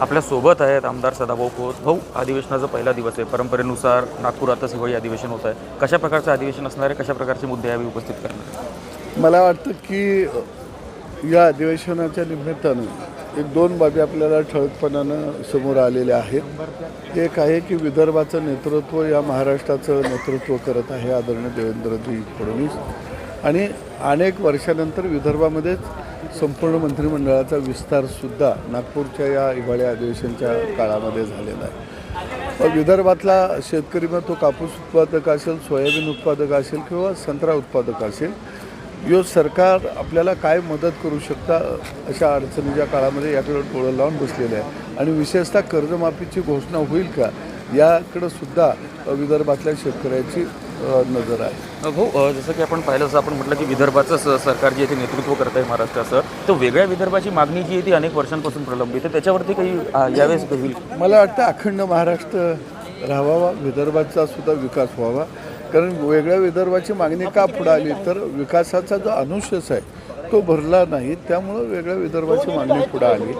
आपल्यासोबत आहेत आमदार सदाभाऊ खोत. भाऊ अधिवेशनाचा पहिला दिवस आहे. परंपरेनुसार नागपुरातच हिवाळी अधिवेशन होत आहे. कशा प्रकारचं अधिवेशन असणार आहे? कशा प्रकारचे मुद्दे यावेळी उपस्थित करणार मला वाटतं की या अधिवेशनाच्या निमित्तानं एक दोन बाबी आपल्याला ठळकपणानं समोर आलेल्या आहेत. एक आहे की विदर्भाचं नेतृत्व या महाराष्ट्राचं नेतृत्व करत आहे आदरणीय देवेंद्रजी फडणवीस. आणि अनेक वर्षानंतर विदर्भामध्येच संपूर्ण मंत्रिमंडळाचा विस्तारसुद्धा नागपूरच्या या हिवाळी अधिवेशनच्या काळामध्ये झालेला आहे. मग विदर्भातला शेतकरी मग तो कापूस उत्पादक असेल सोयाबीन उत्पादक असेल किंवा संत्रा उत्पादक असेल यो सरकार आपल्याला काय मदत करू शकता अशा अडचणीच्या काळामध्ये याकडे डोळं लावून बसलेलं आहे आणि विशेषतः कर्जमाफीची घोषणा होईल का? याकडं सुद्धा विदर्भातल्या शेतकऱ्याची नजर आहे. भाऊ जसं की आपण पाहिलं जसं आपण म्हटलं की विदर्भाचं सरकार जे आहे ते नेतृत्व करत आहे महाराष्ट्राचं तर वेगळ्या विदर्भाची मागणी जी आहे ती अनेक वर्षांपासून प्रलंबित आहे. त्याच्यावरती काही यावेळेस होईल? मला वाटतं अखंड महाराष्ट्र राहावा विदर्भाचा सुद्धा विकास व्हावा. कारण वेगळ्या विदर्भाची मागणी का पुढे आली? तर विकासाचा जो अनुशेष आहे तो भरला नाही त्यामुळं वेगळ्या विदर्भाची मागणी पुढे आली.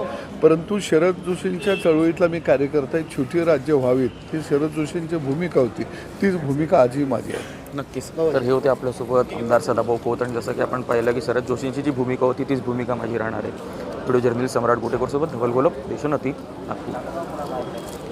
परंतु शरद जोशींच्या चळवळीतला मी कार्यकर्ता आहे छोटी राज्य व्हावीत. ही शरद जोशींची भूमिका होती. तीच भूमिका आजही माझी आहे. नक्कीच. तर हे होते आपल्यासोबत आमदार सदाभाऊ खोत आणि जसं की आपण पाहिलं की शरद जोशींची जी भूमिका होती तीच भूमिका माझी राहणार आहे. व्हिडिओ जर्नलिस्ट सम्राट गोटेकरसोबत धवल गोलप देशोन्नती नागपूर.